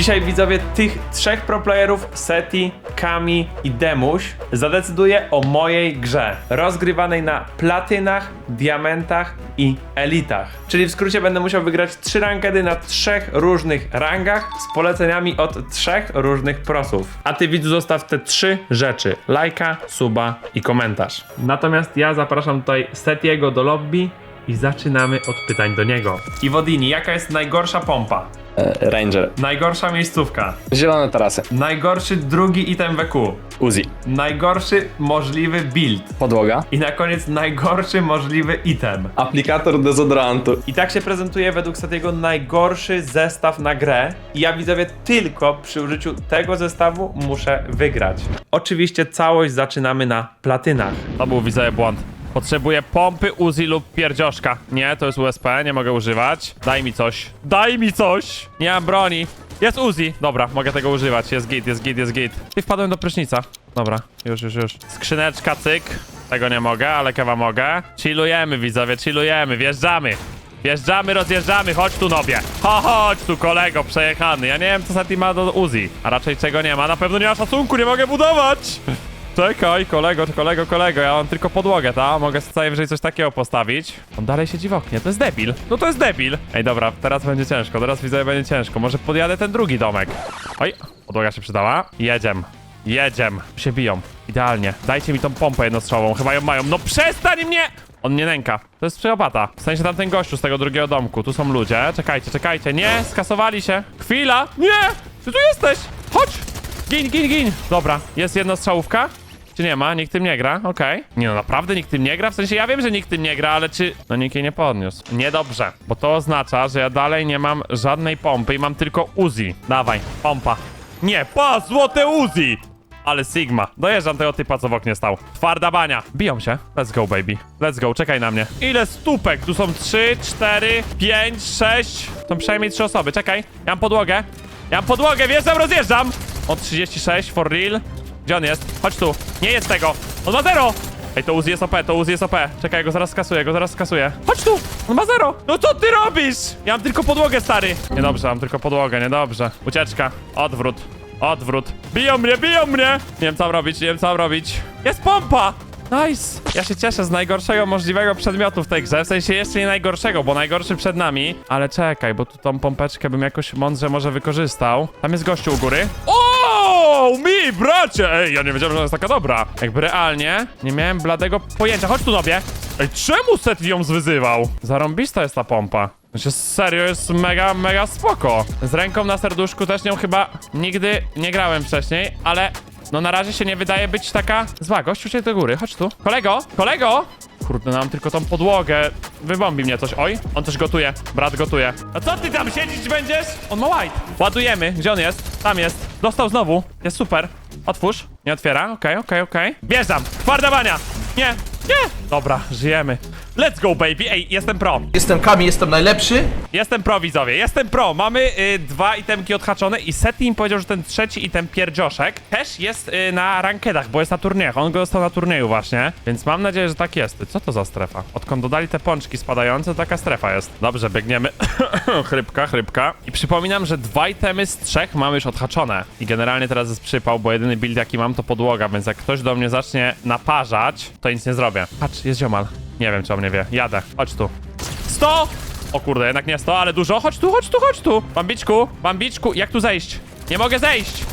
Dzisiaj widzowie tych trzech proplayerów, Seti, Kami i Demuś, zadecyduje o mojej grze. Rozgrywanej na platynach, diamentach i elitach. Czyli w skrócie będę musiał wygrać trzy rankedy na trzech różnych rangach z poleceniami od trzech różnych prosów. A ty widzu zostaw te trzy rzeczy. Lajka, suba i komentarz. Natomiast ja zapraszam tutaj Setiego do lobby i zaczynamy od pytań do niego. Iwodini, jaka jest najgorsza pompa? E, Ranger. Najgorsza miejscówka. Zielone tarasy. Najgorszy drugi item WQ. Uzi. Najgorszy możliwy build. Podłoga. I na koniec najgorszy możliwy item. Aplikator dezodorantu. I tak się prezentuje według Satiego najgorszy zestaw na grę. I ja widzowie tylko przy użyciu tego zestawu muszę wygrać. Oczywiście całość zaczynamy na platynach. To był widzowie błąd. Potrzebuję pompy, Uzi lub pierdzioszka. Nie, to jest USP, nie mogę używać. Daj mi coś. Daj mi coś! Nie mam broni. Jest Uzi. Dobra, mogę tego używać. Jest git, jest git, jest git. I wpadłem do prysznica. Dobra, już, już, już. Skrzyneczka, cyk. Tego nie mogę, ale kewa mogę. Chillujemy, widzowie, chillujemy. Wjeżdżamy. Wjeżdżamy, rozjeżdżamy, chodź tu nobie. Ho, chodź tu kolego, przejechany. Ja nie wiem co Sati ma do Uzi, a raczej czego nie ma. Na pewno nie ma szacunku, nie mogę budować. Czekaj, kolego, kolego, kolego, ja mam tylko podłogę, ta? Mogę sobie najwyżej coś takiego postawić. On dalej siedzi w oknie, to jest debil. No to jest debil. Ej, dobra, teraz będzie ciężko, teraz widzę, będzie ciężko. Może podjadę ten drugi domek. Oj, podłoga się przydała. Jedziem. Jedziem. Się biją. Idealnie. Dajcie mi tą pompę jednostrzałową, chyba ją mają. No przestań mnie! On mnie nęka. To jest psychopata. W sensie tamten gościu z tego drugiego domku. Tu są ludzie. Czekajcie, czekajcie. Nie, skasowali się. Chwila. Nie! Ty tu jesteś! Chodź! Gin, gin, gin! Dobra, jest jedna strzałówka? Czy nie ma? Nikt tym nie gra? Okej. Nie no, naprawdę nikt tym nie gra? W sensie ja wiem, że nikt tym nie gra, ale czy... No nikt jej nie podniósł. Niedobrze, bo to oznacza, że ja dalej nie mam żadnej pompy i mam tylko Uzi. Dawaj, pompa. Nie, pa, złote Uzi! Ale Sigma. Dojeżdżam tego typa, co w oknie stał. Twarda bania. Biją się. Let's go, baby. Let's go, czekaj na mnie. Ile stópek? Tu są 3, 4, 5, 6. Są przynajmniej 3 osoby. Czekaj. Ja mam podłogę. Ja mam podłogę, wjeżdżam, rozjeżdżam. Od 36, for real. Gdzie on jest? Chodź tu. Nie jest tego. On ma zero. Ej, to Uzi jest OP, to Uzi jest OP. Czekaj, go zaraz skasuję, go zaraz skasuję. Chodź tu! On ma zero! No co ty robisz? Ja mam tylko podłogę, stary. Niedobrze, mam tylko podłogę, niedobrze. Ucieczka. Odwrót. Odwrót. Biją mnie, biją mnie! Nie wiem co mam robić, nie wiem co mam robić. Jest pompa! Nice! Ja się cieszę z najgorszego możliwego przedmiotu w tej grze. W sensie jeszcze nie najgorszego, bo najgorszy przed nami. Ale czekaj, bo tu tą pompeczkę bym jakoś mądrze może wykorzystał. Tam jest gościu u góry. O, mi, bracie! Ej, ja nie wiedziałem, że ona jest taka dobra. Jakby realnie nie miałem bladego pojęcia. Chodź tu, nobie! Ej, czemu Set ją zwyzywał? Zarąbista jest ta pompa. Znaczy, serio, jest mega, mega spoko. Z ręką na serduszku też nią chyba nigdy nie grałem wcześniej, ale no na razie się nie wydaje być taka zła. Gościu się do góry, chodź tu. Kolego, kolego! Kurde, mam tylko tą podłogę. Wybombi mnie coś. Oj, on coś gotuje. Brat gotuje. A co ty tam siedzieć będziesz? On ma white. Ładujemy. Gdzie on jest? Tam jest. Dostał znowu. Jest super. Otwórz. Nie otwiera. Okej, okej, okej. Wjeżdżam. Twarda bania. Nie, nie. Dobra, żyjemy. Let's go, baby. Ej, jestem pro. Jestem Kami, jestem najlepszy. Jestem pro, widzowie, jestem pro. Mamy y, dwa itemki odhaczone i Seti mi powiedział, że ten trzeci item pierdzioszek też jest y, na rankedach, bo jest na turniejach. On go dostał na turnieju właśnie, więc mam nadzieję, że tak jest. Co to za strefa? Odkąd dodali te pączki spadające, taka strefa jest. Dobrze, biegniemy. chrypka, chrypka. I przypominam, że dwa itemy z trzech mamy już odhaczone. I generalnie teraz jest przypał, bo jedyny build jaki mam to podłoga, więc jak ktoś do mnie zacznie naparzać, to nic nie zrobię. Patrz, jest ziomal. Nie wiem, czy on mnie wie. Jadę. Chodź tu. 100! O kurde, jednak nie 100, ale dużo. Chodź tu, chodź tu, chodź tu. Bambiczku, bambiczku, jak tu zejść? Nie mogę zejść.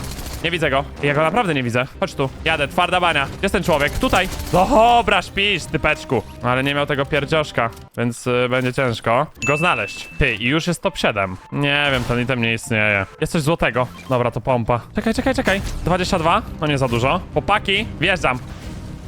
Nie widzę go. Ja go naprawdę nie widzę. Chodź tu. Jadę, twarda bania. Jest ten człowiek? Tutaj. Dobra, śpisz, typeczku. No, Ale nie miał tego pierdzioszka, więc y, będzie ciężko go znaleźć. Ty, i już jest top 7. Nie wiem, ten item nie istnieje. Jest coś złotego. Dobra, to pompa. Czekaj, czekaj, czekaj. 22? No nie za dużo. Popaki, wjeżdżam.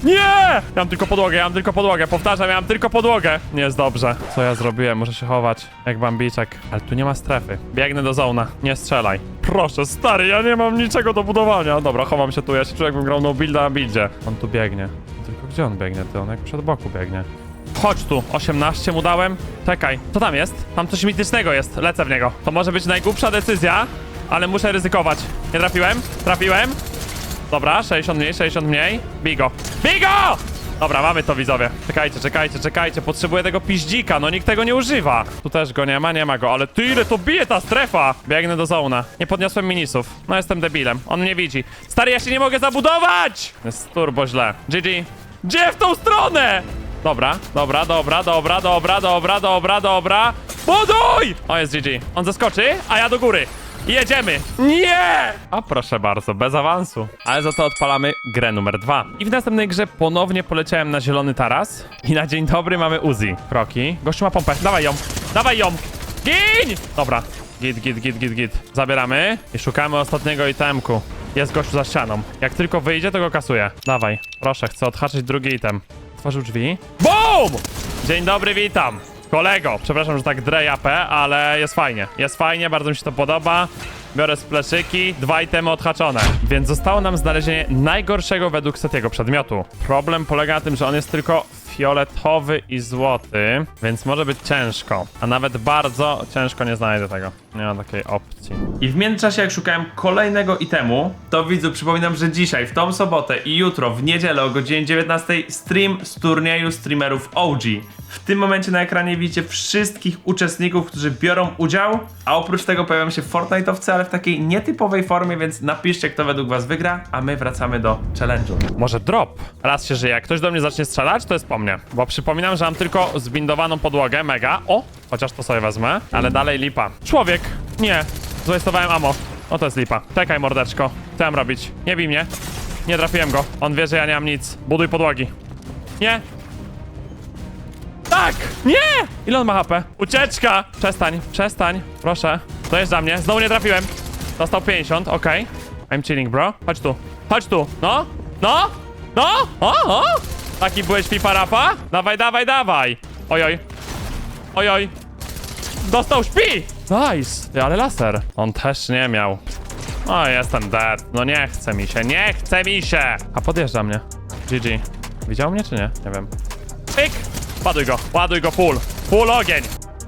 Nie! Ja mam tylko podłogę, ja mam tylko podłogę. Powtarzam, ja mam tylko podłogę. Nie jest dobrze. Co ja zrobiłem? Muszę się chować jak bambiczek. Ale tu nie ma strefy. Biegnę do zona. Nie strzelaj. Proszę, stary, ja nie mam niczego do budowania. Dobra, chowam się tu. Ja się czuję, jakbym grał no builda na buildzie. On tu biegnie. Tylko gdzie on biegnie? Ty, on jak przed boku biegnie. Chodź tu, 18 mu dałem. Czekaj, co tam jest? Tam coś mitycznego jest, lecę w niego. To może być najgłupsza decyzja, ale muszę ryzykować. Nie trafiłem? Trafiłem? Dobra, 60 mniej, 60 mniej. Bigo. Bigo! Dobra, mamy to widzowie. Czekajcie, czekajcie, czekajcie. Potrzebuję tego piździka, no nikt tego nie używa. Tu też go nie ma, nie ma go, ale ty ile to bije ta strefa! Biegnę do zona. Nie podniosłem minisów. No jestem debilem. On mnie widzi. Stary, ja się nie mogę zabudować! Jest turbo źle. GG. Gdzie w tą stronę? Dobra, dobra, dobra, dobra, dobra, dobra, dobra, dobra. Buduj! O, jest GG. On zeskoczy, a ja do góry. Jedziemy! Nie! A proszę bardzo, bez awansu. Ale za to odpalamy grę numer dwa. I w następnej grze ponownie poleciałem na zielony taras. I na dzień dobry mamy Uzi. Kroki. Gościu ma pompę. Dawaj ją! Dawaj ją! Gin! Dobra. Git, git, git, git, git. Zabieramy i szukamy ostatniego itemku. Jest gościu za ścianą. Jak tylko wyjdzie, to go kasuję. Dawaj. Proszę, chcę odhaczyć drugi item. Otworzył drzwi. BOOM! Dzień dobry, witam. Kolego, przepraszam, że tak drę japę, ale jest fajnie. Jest fajnie, bardzo mi się to podoba. Biorę spleszyki, dwa itemy odhaczone. Więc zostało nam znalezienie najgorszego według Setiego przedmiotu. Problem polega na tym, że on jest tylko fioletowy i złoty, więc może być ciężko. A nawet bardzo ciężko nie znajdę tego. Nie ma takiej opcji. I w międzyczasie, jak szukałem kolejnego itemu, to widzu, przypominam, że dzisiaj, w tą sobotę i jutro, w niedzielę o godzinie 19 stream z turnieju streamerów OG. W tym momencie na ekranie widzicie wszystkich uczestników, którzy biorą udział, a oprócz tego pojawią się Fortnite'owcy, ale w takiej nietypowej formie, więc napiszcie, kto według was wygra, a my wracamy do challenge'u. Może drop? Raz się żyje, jak ktoś do mnie zacznie strzelać, to jest po mnie. Bo przypominam, że mam tylko zbindowaną podłogę, mega. O, chociaż to sobie wezmę, ale dalej lipa. Człowiek! Nie, zwastowałem ammo. O, to jest lipa. Czekaj, mordeczko. Co mam robić? Nie bij mnie. Nie trafiłem go. On wie, że ja nie mam nic. Buduj podłogi. Nie, tak! Nie! Ile on ma HP? Ucieczka! Przestań, przestań, proszę. Dojeżdża mnie, znowu nie trafiłem. Dostał 50, okej. I'm chilling, bro. Chodź tu, chodź tu. No, no, no, o, o! Taki byłeś FIFA rapa? Dawaj, dawaj, dawaj. Ojoj. Ojoj. Dostał śpi! Nice, ale laser. On też nie miał. O, jestem dead. No nie chce mi się, nie chce mi się! A podjeżdża mnie. GG. Widział mnie czy nie? Nie wiem. Pyk! Ładuj go, ładuj go full. Full ogień.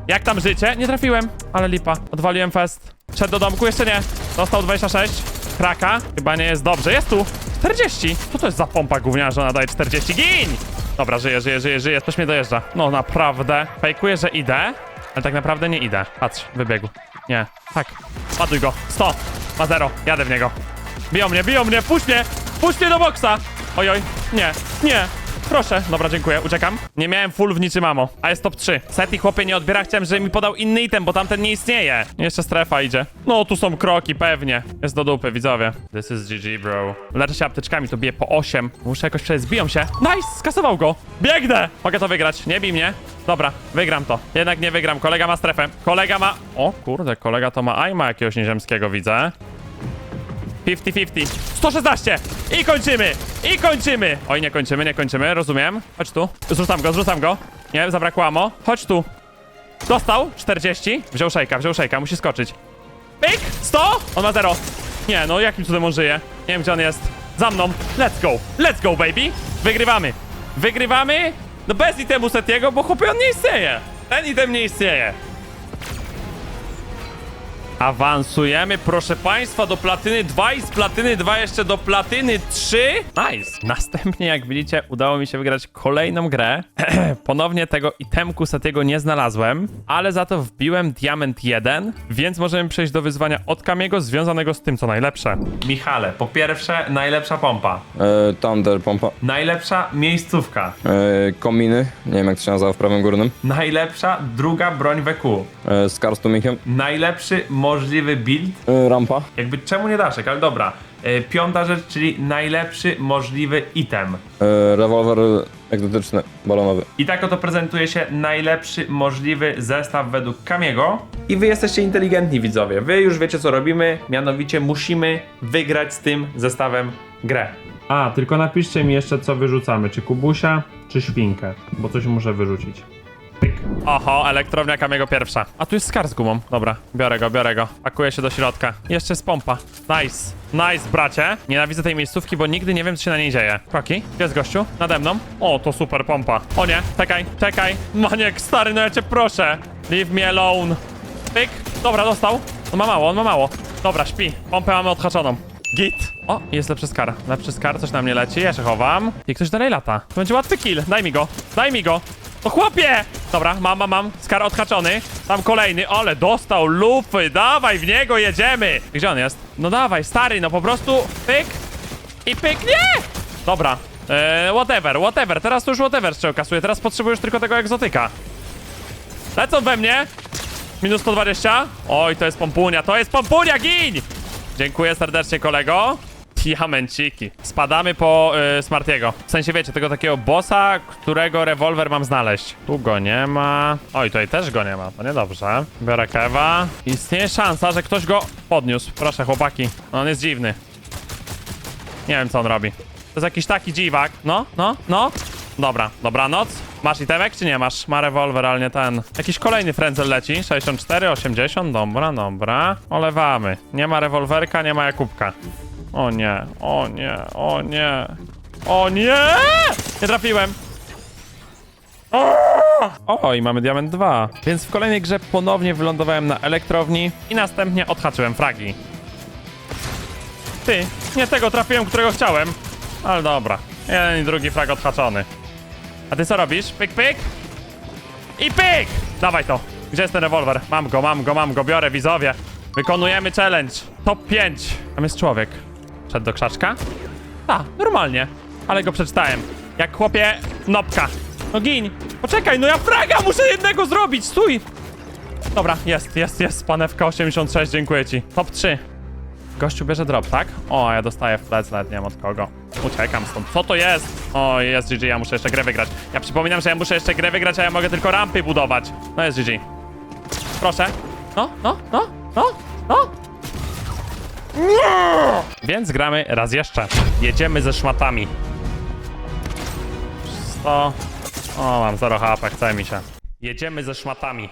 Jak tam życie? Nie trafiłem, ale lipa. Odwaliłem fest. Szedł do domku, jeszcze nie. Dostał 26. Kraka. Chyba nie jest dobrze. Jest tu. 40. Co to jest za pompa gówniana, że ona daje 40? Gin! Dobra, żyje, żyje, żyje, żyje. Coś mnie dojeżdża. No naprawdę. Fejkuję, że idę, ale tak naprawdę nie idę. Patrz, wybiegł. Nie. Tak. Ładuj go. 100. Ma 0. Jadę w niego. Biją mnie, biją mnie. Puść mnie. Puść mnie do boksa. Ojoj. Nie. Nie. Proszę. Dobra, dziękuję. Uciekam. Nie miałem full w niczym mamo. A jest top 3. Set i chłopie nie odbiera. Chciałem, żeby mi podał inny item, bo tamten nie istnieje. Jeszcze strefa idzie. No, tu są kroki, pewnie. Jest do dupy, widzowie. This is GG, bro. Leczę się apteczkami, to bije po 8. Muszę jakoś przejść. Zbiją się. Nice! Skasował go. Biegnę! Mogę to wygrać. Nie bij mnie. Dobra, wygram to. Jednak nie wygram. Kolega ma strefę. Kolega ma... O kurde, kolega to ma aima jakiegoś nieziemskiego, widzę. 50-50. 116! I kończymy! I kończymy! Oj, nie kończymy, nie kończymy, rozumiem. Chodź tu. Zrzucam go, zrzucam go. Nie, zabrakło ammo. Chodź tu. Dostał 40. Wziął szejka, wziął szejka, musi skoczyć. Pyk! 100! On ma 0. Nie, no jakim cudem on żyje? Nie wiem, gdzie on jest. Za mną. Let's go. Let's go, baby. Wygrywamy. Wygrywamy? No bez itemu Setiego, bo chłopie on nie istnieje. Ten item nie istnieje. Awansujemy, proszę Państwa, do platyny 2 i z platyny 2 jeszcze do platyny 3. Nice. Następnie, jak widzicie, udało mi się wygrać kolejną grę. Ponownie tego itemku Setiego nie znalazłem, ale za to wbiłem diament 1, więc możemy przejść do wyzwania od Kamiego związanego z tym, co najlepsze. Michale, po pierwsze, najlepsza pompa. E, Thunder, pompa. Najlepsza miejscówka. E, kominy, nie wiem jak to się nazywa w prawym górnym. Najlepsza druga broń WQ. E, Skar z tumikiem. Najlepszy możliwy build E, rampa. Jakby czemu nie daszek, ale dobra. E, piąta rzecz, czyli najlepszy możliwy item. E, rewolwer egzotyczny, balonowy. I tak oto prezentuje się najlepszy możliwy zestaw według Kamiego. I wy jesteście inteligentni widzowie. Wy już wiecie co robimy, mianowicie musimy wygrać z tym zestawem grę. A, tylko napiszcie mi jeszcze co wyrzucamy, czy kubusia, czy świnkę, bo coś muszę wyrzucić. Oho, elektrownia Kamiego pierwsza. A tu jest skar z gumą. Dobra, biorę go, biorę go. Pakuję się do środka. Jeszcze jest pompa. Nice. Nice, bracie. Nienawidzę tej miejscówki, bo nigdy nie wiem, co się na niej dzieje. Kroki, gdzie jest gościu? Nade mną. O, to super pompa. O nie, czekaj, czekaj. Maniek, stary, no ja cię proszę. Leave me alone. Pyk. Dobra, dostał. On ma mało, on ma mało. Dobra, śpi. Pompę mamy odhaczoną. Git. o, jest lepszy skar. Lepszy skar, coś na mnie leci, ja się chowam. I ktoś dalej lata. To będzie łatwy kill. Daj mi go, daj mi go. To chłopie! Dobra, mam, mam, mam. Skar odhaczony. Tam kolejny. Ale dostał lupy. Dawaj, w niego jedziemy. Gdzie on jest? No dawaj, stary, no po prostu pyk i pyk. Nie! Dobra. Eee, whatever, whatever. Teraz to już whatever strzał kasuje. Teraz potrzebuję już tylko tego egzotyka. Lecą we mnie. Minus 120. Oj, to jest pompunia, to jest pompunia, gin! Dziękuję serdecznie, kolego. Diamenciki. Spadamy po y, Smartiego. W sensie, wiecie, tego takiego bossa, którego rewolwer mam znaleźć. Tu go nie ma. Oj, tutaj też go nie ma, to niedobrze. Biorę kewa. Istnieje szansa, że ktoś go podniósł. Proszę, chłopaki. On jest dziwny. Nie wiem, co on robi. To jest jakiś taki dziwak. No, no, no. Dobra, dobranoc. Masz itemek, czy nie masz? Ma rewolwer, ale nie ten. Jakiś kolejny frędzel leci. 64, 80, dobra, dobra. Olewamy. Nie ma rewolwerka, nie ma Jakubka. O nie, o nie, o nie. O nie! Nie trafiłem. O, i mamy diament 2. Więc w kolejnej grze ponownie wylądowałem na elektrowni i następnie odhaczyłem fragi. Ty, nie tego trafiłem, którego chciałem. Ale dobra. Jeden i drugi frag odhaczony. A ty co robisz? Pyk, pyk. I pyk! Dawaj to. Gdzie jest ten rewolwer? Mam go, mam go, mam go. Biorę, widzowie. Wykonujemy challenge. Top 5. Tam jest człowiek. Szedł do krzaczka? A, normalnie. Ale go przeczytałem. Jak chłopie, nopka. No gin. Poczekaj, no ja fraga muszę jednego zrobić. Stój. Dobra, jest, jest, jest. Panewka 86, dziękuję ci. Top 3. Gościu bierze drop, tak? O, ja dostaję w plec, nawet nie wiem od kogo. Uciekam stąd. Co to jest? O, jest GG, ja muszę jeszcze grę wygrać. Ja przypominam, że ja muszę jeszcze grę wygrać, a ja mogę tylko rampy budować. No jest GG. Proszę. No, no, no, no, no. Nie! Więc gramy raz jeszcze. Jedziemy ze szmatami. 100. O, mam 0 HP, chce mi się. Jedziemy ze szmatami.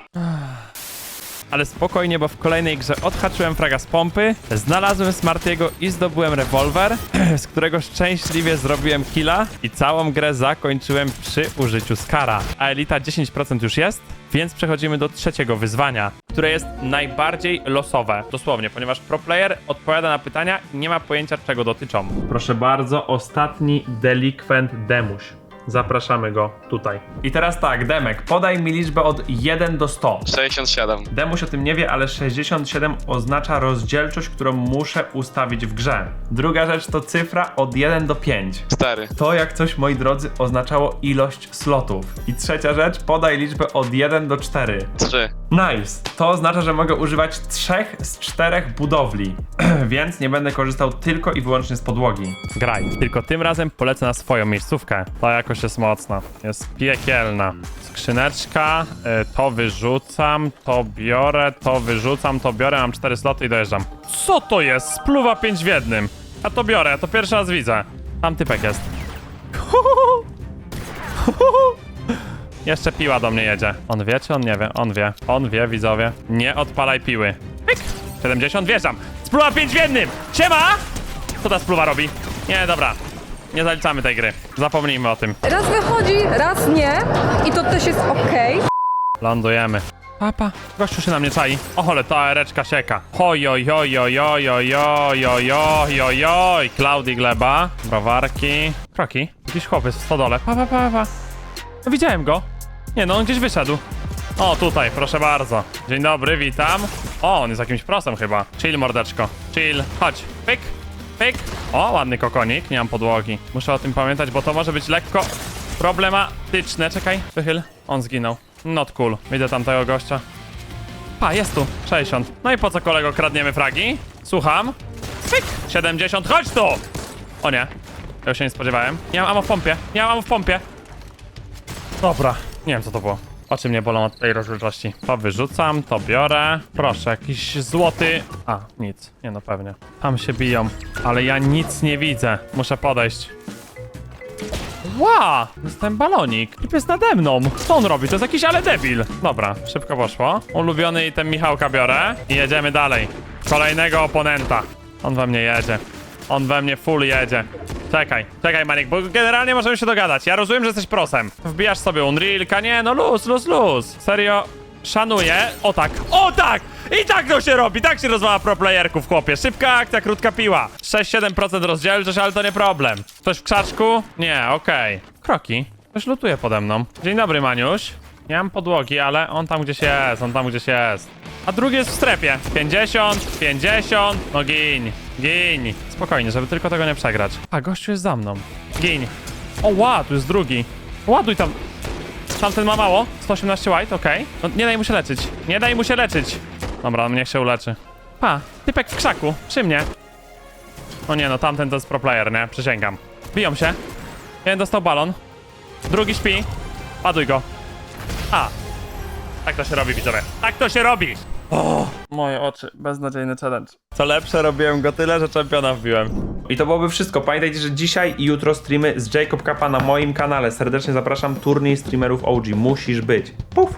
Ale spokojnie, bo w kolejnej grze odhaczyłem fraga z pompy, znalazłem Smartiego i zdobyłem rewolwer, z którego szczęśliwie zrobiłem killa i całą grę zakończyłem przy użyciu Skara. A elita 10% już jest, więc przechodzimy do trzeciego wyzwania, które jest najbardziej losowe. Dosłownie, ponieważ pro player odpowiada na pytania i nie ma pojęcia czego dotyczą. Proszę bardzo, ostatni delikwent Demuś. Zapraszamy go tutaj. I teraz tak, Demek, podaj mi liczbę od 1 do 100. 67. Demuś o tym nie wie, ale 67 oznacza rozdzielczość, którą muszę ustawić w grze. Druga rzecz to cyfra od 1 do 5. 4. To jak coś, moi drodzy, oznaczało ilość slotów. I trzecia rzecz, podaj liczbę od 1 do 4. 3. Nice. To oznacza, że mogę używać trzech z czterech budowli, więc nie będę korzystał tylko i wyłącznie z podłogi. Graj. Tylko tym razem polecę na swoją miejscówkę. Ta jakoś jest mocna. Jest piekielna. Skrzyneczka, y, to wyrzucam, to biorę, to wyrzucam, to biorę, mam cztery sloty i dojeżdżam. Co to jest? Spluwa 5 w jednym. Ja to biorę, to pierwszy raz widzę. Tam typek jest. Jeszcze piła do mnie jedzie. On wie, czy on nie wie? On wie. On wie, widzowie. Nie odpalaj piły. Pyk! 70, wjeżdżam. Spluwa 5 w jednym! Siema! Co ta spluwa robi? Nie, dobra. Nie zaliczamy tej gry. Zapomnijmy o tym. Raz wychodzi, raz nie i to też jest okej. Lądujemy. Papa, gościu się na mnie czai. O, ale ta ereczka sieka. Oj, oj, oj, oj, oj, oj, oj, oj, oj, oj, oj. Klaudii gleba. Browarki. Kroki. Jakiś chłopiec w stodole. Pa, pa, pa, pa. No, widziałem go. Nie no, on gdzieś wyszedł. O, tutaj, proszę bardzo. Dzień dobry, witam. O, on jest jakimś prosem chyba. Chill, mordeczko. Chill. Chodź. Pyk. Pyk. O, ładny kokonik. Nie mam podłogi. Muszę o tym pamiętać, bo to może być lekko problematyczne. Czekaj, wychyl. On zginął. Not cool. Widzę tamtego gościa. Pa, jest tu. 60. No i po co kolego kradniemy fragi? Słucham. Pyk. 70. Chodź tu! O nie. Ja się nie spodziewałem. Nie mam ammo w pompie. Nie mam ammo w pompie. Dobra. Nie wiem co to było. Oczy mnie bolą od tej rozdzielczości. To wyrzucam, to biorę. Proszę, jakiś złoty... A, nic. Nie no, pewnie. Tam się biją. Ale ja nic nie widzę. Muszę podejść. Ła! Dostałem balonik. Typ jest nade mną. Co on robi? To jest jakiś ale debil. Dobra, szybko poszło. Ulubiony item Michałka biorę. I jedziemy dalej. Kolejnego oponenta. On we mnie jedzie. On we mnie full jedzie. Czekaj, czekaj Manik, bo generalnie możemy się dogadać. Ja rozumiem, że jesteś prosem. Wbijasz sobie Unrealka. Nie, no luz, luz, luz. Serio? Szanuję. O tak, o tak! I tak to się robi, tak się rozwala pro playerków, chłopie. Szybka akcja, krótka piła. 6-7% rozdzielczość, ale to nie problem. Ktoś w krzaczku? Nie, okej. Kroki. Ktoś lutuje pode mną. Dzień dobry, Maniuś. Nie mam podłogi, ale on tam gdzieś jest, on tam gdzieś jest. A drugi jest w strefie. 50, 50, no gin, gin. Spokojnie, żeby tylko tego nie przegrać. A, gościu jest za mną. Gin. O, ła, tu jest drugi. Ładuj tam. Tamten ma mało. 118 white, okej. No, nie daj mu się leczyć. Nie daj mu się leczyć. Dobra, on niech się uleczy. Pa, typek w krzaku, przy mnie. O nie, no tamten to jest pro player, nie? Przysięgam. Biją się. Jeden dostał balon. Drugi śpi. Ładuj go. A. Tak to się robi, widzowie. Tak to się robi! O, moje oczy. Beznadziejny challenge. Co lepsze, robiłem go tyle, że czempiona wbiłem. I to byłoby wszystko. Pamiętajcie, że dzisiaj i jutro streamy z Jacob Kappa na moim kanale. Serdecznie zapraszam. Turniej streamerów OG. Musisz być. Puf!